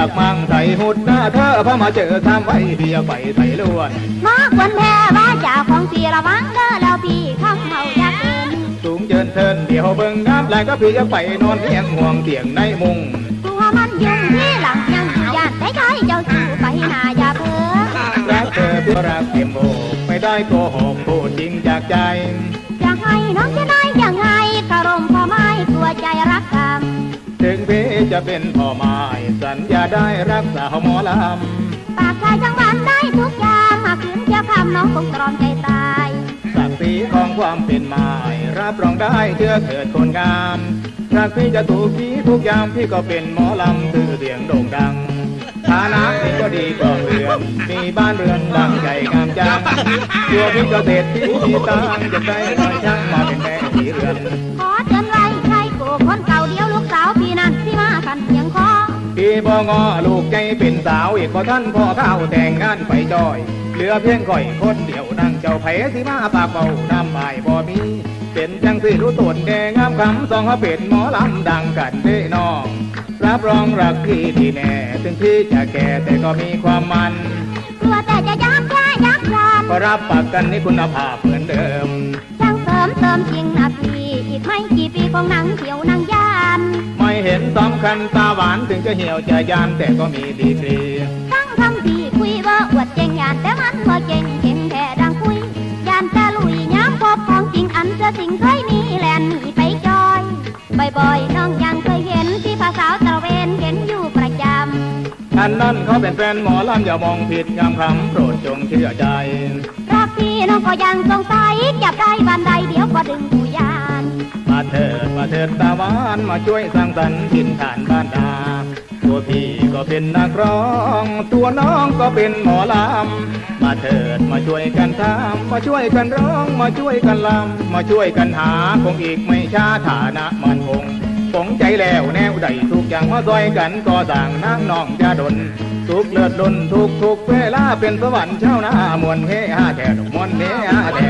พี่อยากมั่งใส่หุดหน้าเธอพอมาเจอซ้ำไว้พี่อยากไปใส่ล้วนมากวันแพ้ว่าจ่าของพี่ระวังเด้อแล้วพี่ทำเมาอยากเกินสูงเจินเทินเดี๋ยวเบิ่งน้ำแรงก็พี่อยากไปนอนเพียงห่วงเตียงในมุงตัวมันยุ่งที่หลังยังยานได้ใช้เจ้าสู่ไปหนาอย่าเพ้อรักเธอเพื่อรักเต็มโบกไม่ได้โกหกพูดจริงจากใจอยากให้น้องจะได้ยังไงกระรมพ่อไม้ตัวใจรักกันถึงพี่จะเป็นพ่อไม้ สัญญาได้รักษาหมอลปากชายจังหวันได้ทุกอย่างหากคืนเจ้าคำน้องคงตรอมใจตายำศักดิ์ศรีของความเป็นไม้รับรองได้เชื่อเถิดคนงามรักพี่จะถูกพี่ทุกอยามพี่ก็เป็นหมอลำชื่อเสียงโด่งดังฐานะพี่ก็ดีกว่าเรือนมีบ้านเรือนดังใหญ่งามจังตัวพี่ก็เศรษฐีมีตังค์จะได้หน่อยช่างมาเป็นแม่สีเรือนขอเตือน บ่งอลูกใจเป็นสาวอีกพอท่านพ่อข้าวแต่งงานไปจอย เหลือเพียงก่อยคนเดียวนั่งเจ้าไผสิมาปากเบาน้ำใบายบ่มี เป็นจังสิรู้ตนแดงงามคำสองเขาเป็นหมอลำดังกันเด้น้อง รับรองรักพี่ที่แน่ถึงพี่จะแก่แต่ก็มีความมันกลัวแต่จะยักแย่ยักยันก็รับปากกันนี่คุณภาพเหมือนเดิม ช่างเสริมเติมจริงนะพี่อีกไม่กี่ปีคงนั่งเที่ยว สำคัญตาหวานถึงจะเหี่ยวจะยานแต่ก็มีดีกรีตั้งคำที่คุยว่าอวดเจงยานแต่มันบ่เก่งเก่งแค่ดังคุยยานแต่ลุยย้ำพบของจริงอันเจอสิ่งเคยหนีแลนหนีไปจอยบ่อยๆน้องยังเคยเห็นที่ภาสาวตระเวนเห็นอยู่ประจำอันนั้นเขาเป็นแฟนหมอลำอย่ามองผิดงามคำโปรดจงเชื่อใจรักพี่น้องก็ยังสงสัยจับได้บันไดเดี๋ยวก็ดึงผู้ยานมา เถิดมาเถิดตาหวานมาช่วยสร้างสรรค์ถิ่นฐานบ้านดาตัวพี่ก็เป็นนักร้อง ตัวน้องก็เป็นหมอลำมาเถิดมาช่วยกันทำมาช่วยกันร้อง มาช่วยกันลำมาช่วยกันหาคงอีกไม่ช้าฐานะมันคงคงใจแล้วแนวใดทุกอย่างมาซอยกันก็สั่งน้ำนองจะดนทุกเลือดล้นทุกทุกเวลาเป็นสวรรค์เช้าน้ามวลเฮฮาแท่ดมวลเฮฮาแท่